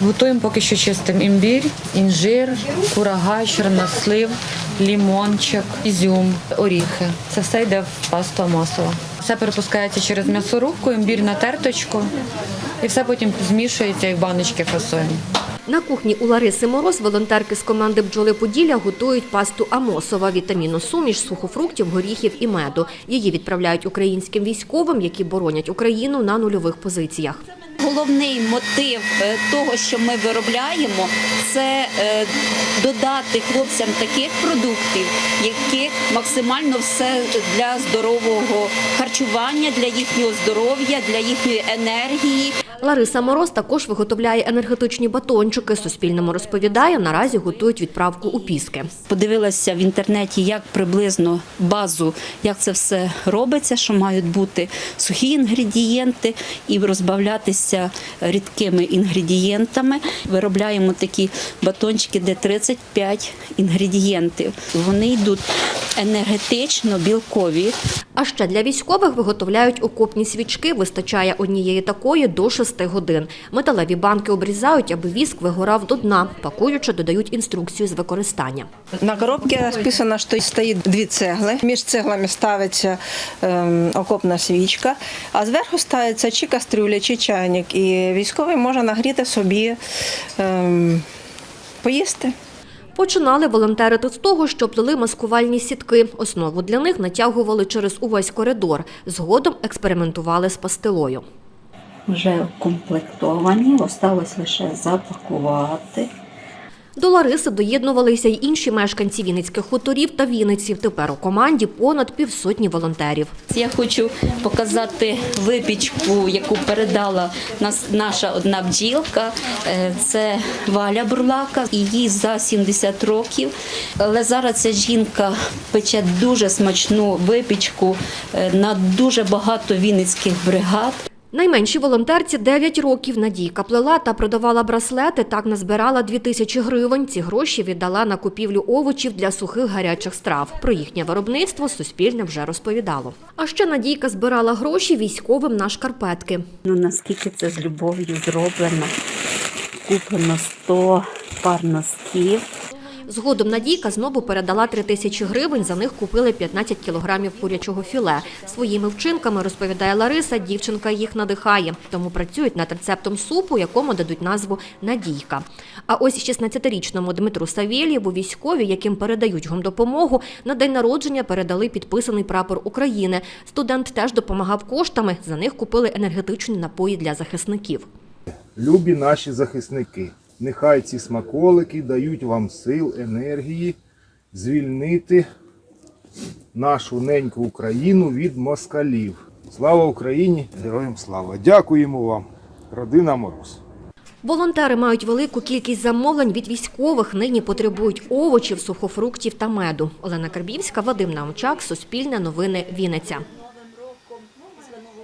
Готуємо поки що чистим імбір, інжир, курага, чорнослив, лімончик, ізюм, оріхи. Це все йде в пасту амосова. Все перепускається через м'ясорубку, імбір на терточку і все потім змішується і в баночки фасуємо. На кухні у Лариси Мороз волонтерки з команди бджоли Поділля готують пасту Амосова, вітамінну суміш, сухофруктів, горіхів і меду. Її відправляють українським військовим, які боронять Україну на нульових позиціях. Головний мотив е, того, що ми виробляємо, це е, додати хлопцям таких продуктів, яких максимально все для здорового харчування, для їхнього здоров'я, для їхньої енергії. Лариса Мороз також виготовляє енергетичні батончики. Суспільному розповідає, наразі готують відправку у Піски. Подивилася в інтернеті, як приблизно базу, як це все робиться, що мають бути сухі інгредієнти і розбавлятися рідкими інгредієнтами. Виробляємо такі батончики, де 35 інгредієнтів. Вони йдуть енергетично білкові. А ще для військових виготовляють окопні свічки. Вистачає однієї такої до 6 годин. Металеві банки обрізають, аби віск вигорав до дна. Пакуючи, додають інструкцію з використання. На коробці написано, що стоїть дві цегли. Між цеглами ставиться ем, окопна свічка, а зверху ставиться чи кастрюля, чи чайник. І військовий може нагріти собі ем, поїсти. Починали волонтерити з того, що плели маскувальні сітки. Основу для них натягували через увесь коридор. Згодом експериментували з пастилою. Вже комплектовані, осталось лише запакувати. До Лариси доєднувалися й інші мешканці Вінницьких хуторів та Вінниці. Тепер у команді понад півсотні волонтерів. Я хочу показати випічку, яку передала нас наша одна бджілка. Е, Це Валя Бурлака, їй за 70 років. Але зараз ця жінка пече дуже смачну випічку е, на дуже багато вінницьких бригад. Найменшій волонтерці 9 років. Надійка плела та продавала браслети. Так назбирала 2 тисячі гривень. Ці гроші віддала на купівлю овочів для сухих гарячих страв. Про їхнє виробництво Суспільне вже розповідало. А ще Надійка збирала гроші військовим на шкарпетки. Ну наскільки це з любов'ю зроблено. Куплено 100 пар носків. Згодом Надійка знову передала 3 тисячі гривень. За них купили 15 кілограмів курячого філе. Своїми вчинками, розповідає Лариса, дівчинка їх надихає. Тому працюють над рецептом супу, якому дадуть назву Надійка. А ось 16-річному Дмитру Савєлєву військові, яким передають гумдопомогу, на день народження передали підписаний прапор України. Студент теж допомагав коштами. За них купили енергетичні напої для захисників. Любі наші захисники, нехай ці смаколики дають вам сил, енергії звільнити нашу неньку Україну від москалів. Слава Україні! Героям слава! Дякуємо вам, родина Мороз! Волонтери мають велику кількість замовлень від військових. Нині потребують овочів, сухофруктів та меду. Олена Карбівська, Вадим Наумчак, Суспільне новини, Вінниця.